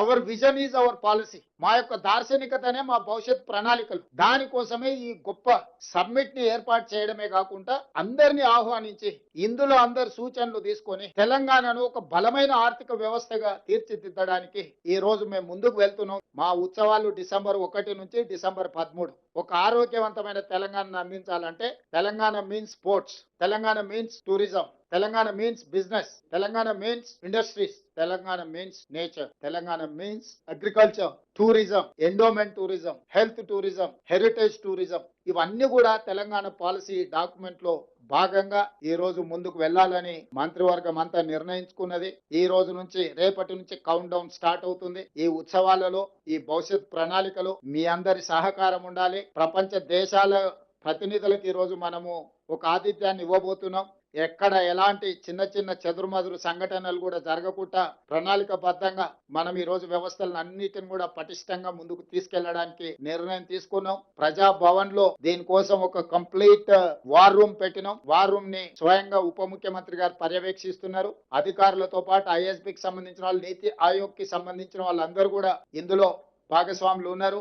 Our vision is our policy మా యొక్క దార్శనికతనే మా భవిష్యత్ ప్రణాళికలు. దానికోసమే ఈ గొప్ప సమ్మిట్ని ఏర్పాటు చేయడమే కాకుండా అందరిని ఆహ్వానించి ఇందులో అందరు సూచనలు తీసుకొని తెలంగాణను ఒక బలమైన ఆర్థిక వ్యవస్థగా తీర్చిదిద్దడానికి ఈ రోజు మేము ముందుకు వెళ్తున్నాం. మా ఉత్సవాలు డిసెంబర్ ఒకటి నుంచి డిసెంబర్ పదమూడు. ఒక ఆరోగ్యవంతమైన తెలంగాణను అందించాలంటే Telangana means sports. Telangana means tourism Telangana means business Telangana means industries Telangana means nature Telangana means agriculture tourism endowment tourism health tourism heritage tourism ఇవన్నీ కూడా తెలంగాణ పాలసీ డాక్యుమెంట్లో భాగంగా ఈ రోజు ముందుకు వెళ్ళాలని మంత్రివర్గం అంతా నిర్ణయించుకున్నది. ఈ రోజు నుంచి రేపటి నుంచి కౌంట్ డౌన్ స్టార్ట్ అవుతుంది. ఈ ఉత్సవాలలో ఈ భవిష్యత్ ప్రణాళికలో మీ అందరి సహకారం ఉండాలి. ప్రపంచ దేశాల ప్రతినిధులకు ఈరోజు మనము ఒక ఆతిథ్యాన్ని ఇవ్వబోతున్నాం. ఎక్కడ ఎలాంటి చిన్న చిన్న చెదురుమదురు సంఘటనలు కూడా జరగకుండా ప్రణాళికబద్ధంగా మనం ఈ రోజు వ్యవస్థలను అన్నిటిని కూడా పటిష్టంగా ముందుకు తీసుకెళ్ళడానికి నిర్ణయం తీసుకున్నాం. ప్రజా భవన్లో దీనికోసం ఒక కంప్లీట్ వార్ రూమ్ పెట్టినాం. వార్ రూమ్ని స్వయంగా ఉప ముఖ్యమంత్రి గారు పర్యవేక్షిస్తున్నారు. అధికారులతో పాటు ఐఎస్బికి సంబంధించిన వాళ్ళు నీతి ఆయోగ్కి సంబంధించిన వాళ్ళందరూ కూడా ఇందులో భాగస్వాములు ఉన్నారు.